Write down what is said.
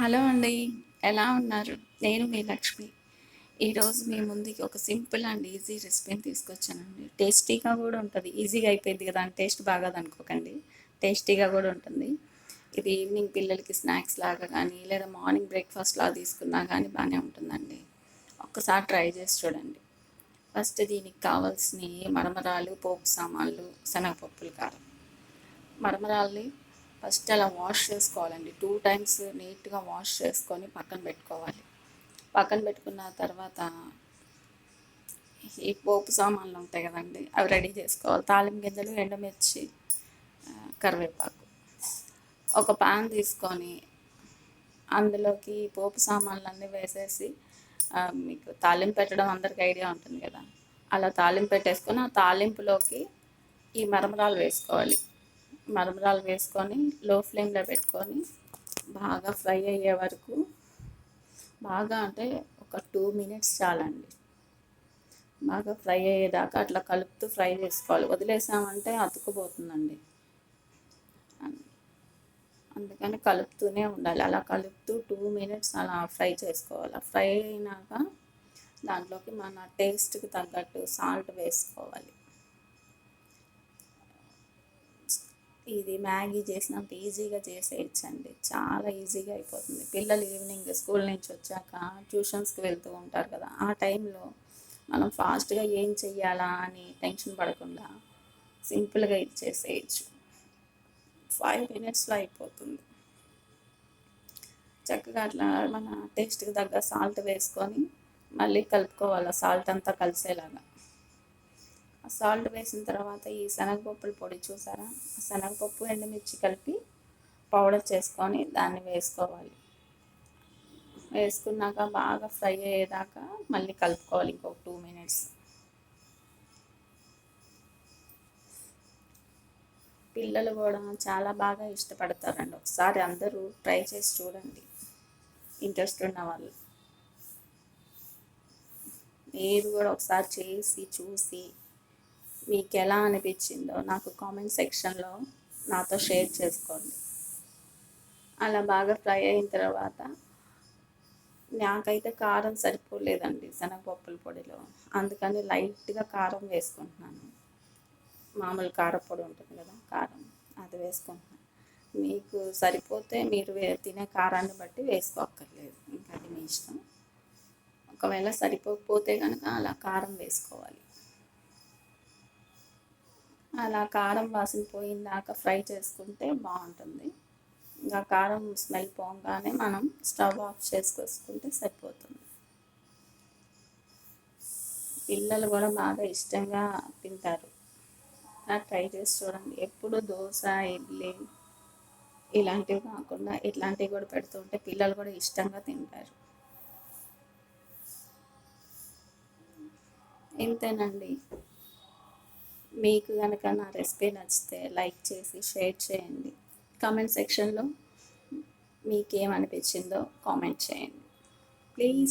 Hello అండి. ఎలా ఉన్నారు? నేను మీ లక్ష్మి. ఈరోజు మీ ముందుకి ఒక సింపుల్ అండ్ ఈజీ రెసిపీని తీసుకొచ్చానండి. టేస్టీగా కూడా ఉంటుంది. ఈజీగా అయిపోయింది కదా అని టేస్ట్ బాగా అనుకోకండి. టేస్టీగా కూడా ఉంటుంది. ఇది ఈవినింగ్ పిల్లలకి స్నాక్స్ లాగా కానీ లేదా మార్నింగ్ బ్రేక్ఫాస్ట్ లాగా తీసుకున్నా కానీ బాగానే ఉంటుందండి. ఒక్కసారి ట్రై చేసి చూడండి. ఫస్ట్ దీనికి కావాల్సిన మరమరాలు పోపు సామాన్లు శనగపప్పులు కారం. మరమరాల్ని ఫస్ట్ అలా వాష్ చేసుకోవాలండి. టూ టైమ్స్ నీట్గా వాష్ చేసుకొని పక్కన పెట్టుకోవాలి. పక్కన పెట్టుకున్న తర్వాత ఈ పోపు సామాన్లు ఉంటాయి కదండి అవి రెడీ చేసుకోవాలి. తాలింపు గింజలు ఎండుమిర్చి కరివేపాకు. ఒక పాన్ తీసుకొని అందులోకి పోపు సామాన్లు అన్నీ వేసేసి మీకు తాలింపు పెట్టడం అందరికి ఐడియా ఉంటుంది కదా. అలా తాలింపు పెట్టేసుకొని ఆ తాలింపులోకి ఈ మరమరాలు వేసుకోవాలి. మరమరాలు వేసుకొని లో ఫ్లేమ్లో పెట్టుకొని బాగా ఫ్రై అయ్యే వరకు బాగా అంటే ఒక టూ మినిట్స్ చాలండి. బాగా ఫ్రై అయ్యేదాకా అట్లా కలుపుతూ ఫ్రై చేసుకోవాలి. వదిలేసామంటే అతుకుపోతుందండి. అందుకని కలుపుతూనే ఉండాలి. అలా కలుపుతూ టూ మినిట్స్ అలా ఫ్రై చేసుకోవాలి. ఫ్రై అయినాక దాంట్లోకి మన టేస్ట్కి తగ్గట్టు సాల్ట్ వేసుకోవాలి. ఇది మ్యాగీ చేసినంత ఈజీగా చేసేయచ్చండి. చాలా ఈజీగా అయిపోతుంది. పిల్లలు ఈవినింగ్ స్కూల్ నుంచి వచ్చాక ట్యూషన్స్కి వెళ్తూ ఉంటారు కదా ఆ టైంలో మనం ఫాస్ట్గా ఏం చెయ్యాలా అని టెన్షన్ పడకుండా సింపుల్గా ఇది చేసేయచ్చు. ఫైవ్ మినిట్స్లో అయిపోతుంది. చక్కగా అట్లా మన టేస్ట్కి తగ్గ సాల్ట్ వేసుకొని మళ్ళీ కలుపుకోవాలి సాల్ట్ అంతా కలిసేలాగా. సాల్ట్ వేసిన తర్వాత ఈ శనగపప్పుల పొడి చూసారా? శనగపప్పు ఎండుమిర్చి కలిపి పౌడర్ చేసుకొని దాన్ని వేసుకోవాలి. వేసుకున్నాక బాగా ఫ్రై అయ్యేదాకా మళ్ళీ కలుపుకోవాలి ఇంకొక టూ మినిట్స్. పిల్లలు కూడా చాలా బాగా ఇష్టపడతారండి. ఒకసారి అందరూ ట్రై చేసి చూడండి. ఇంట్రెస్ట్ ఉన్న వాళ్ళు. మీరు కూడా ఒకసారి చేసి చూసి మీకు ఎలా అనిపించిందో నాకు కామెంట్ సెక్షన్లో నాతో షేర్ చేసుకోండి. అలా బాగా ఫ్రై అయిన తర్వాత నాకైతే కారం సరిపోలేదండి శనగపప్పుల పొడిలో. అందుకని లైట్గా కారం వేసుకుంటున్నాను. మామూలు కారపొడి ఉంటుంది కదా కారం అది వేసుకుంటున్నాను. మీకు సరిపోతే మీరు తినే కారాన్ని బట్టి వేసుకోక్కర్లేదు. ఇంకా అది మీ ఇష్టం. ఒకవేళ సరిపోకపోతే కనుక అలా కారం వేసుకోవాలి. అలా కారం వాసన పోయిందాక ఫ్రై చేసుకుంటే బాగుంటుంది. ఇంకా కారం స్మెల్ పోగానే మనం స్టవ్ ఆఫ్ చేసుకొసుకుంటే సరిపోతుంది. పిల్లలు కూడా బాగా ఇష్టంగా తింటారు. ట్రై చేసి చూడండి. ఎప్పుడు దోశ ఇడ్లీ ఇలాంటివి కాకుండా ఇట్లాంటివి కూడా పెడుతుంటే పిల్లలు కూడా ఇష్టంగా తింటారు. ఇంతేనండి. మీకు కనుక నా రెసిపీ నచ్చితే లైక్ చేసి షేర్ చేయండి. కామెంట్ సెక్షన్లో మీకేమనిపించిందో కామెంట్ చేయండి. ప్లీజ్.